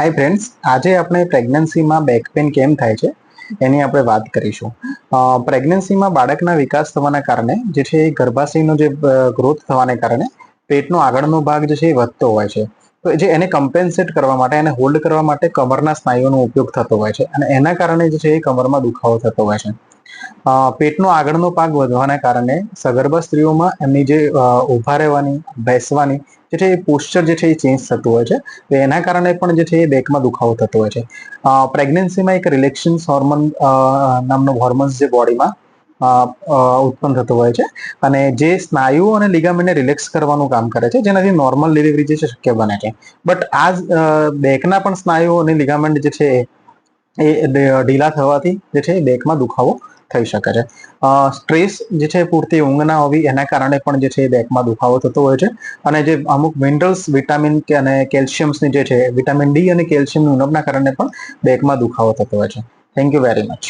Hi friends આજે આપણે પ્રેગ્નન્સીમાં back pain કેમ થાય છે, એની આપણે વાત કરીશું. પ્રેગ્નન્સીમાં બાળકના વિકાસ થવાના કારણે જે છે એ ગર્ભાશયનો જે ગ્રોથ થવાને કારણે પેટનો આગળનો ભાગ જે છે એ વધતો હોય છે. તો જે એને કમ્પેન્સેટ કરવા માટે, એને હોલ્ડ કરવા માટે કમરના સ્નાયુઓનો ઉપયોગ થતો હોય છે અને એના કારણે જે છે એ કમરમાં દુખાવો થતો હોય છે. પેટનો આગળનો ભાગ વધવાના કારણે સગર્ભા સ્ત્રીઓમાં એમની જે ઊભા રહેવાની, બેસવાની જે છે એ પોસ્ચર જે છે એ ચેન્જ થતું હોય છે. તો એના કારણે પણ જે છે એ બેકમાં દુખાવો થતો હોય છે. પ્રેગ્નન્સીમાં એક રિલેક્શન હોર્મોન નામનો હોર્મોન્સ જે બોડીમાં ઉત્પન્ન થતો હોય છે. અને જે સ્નાયુઓ અને લિગામેન્ટને રિલેક્સ કરવાનું કામ કરે છે, જેનાથી નોર્મલ ડિલિવરી જે છે શક્ય બને છે. બટ આ બેકના પણ સ્નાયુઓ અને લિગામેન્ટ જે છે એ ઢીલા થવાથી જે છે બેકમાં દુખાવો થઈ શકે છે. સ્ટ્રેસ જે છે પૂરતી ઊંઘ ના હોવી એના કારણે પણ જે છે બેકમાં દુખાવો થતો હોય છે. અને જે અમુક મિનરલ્સ વિટામિન કે અને કેલ્શિયમ્સની જે છે વિટામિન ડી અને કેલ્શિયમની ઉણપના કારણે પણ બેકમાં દુખાવો થતો હોય છે. Thank you very much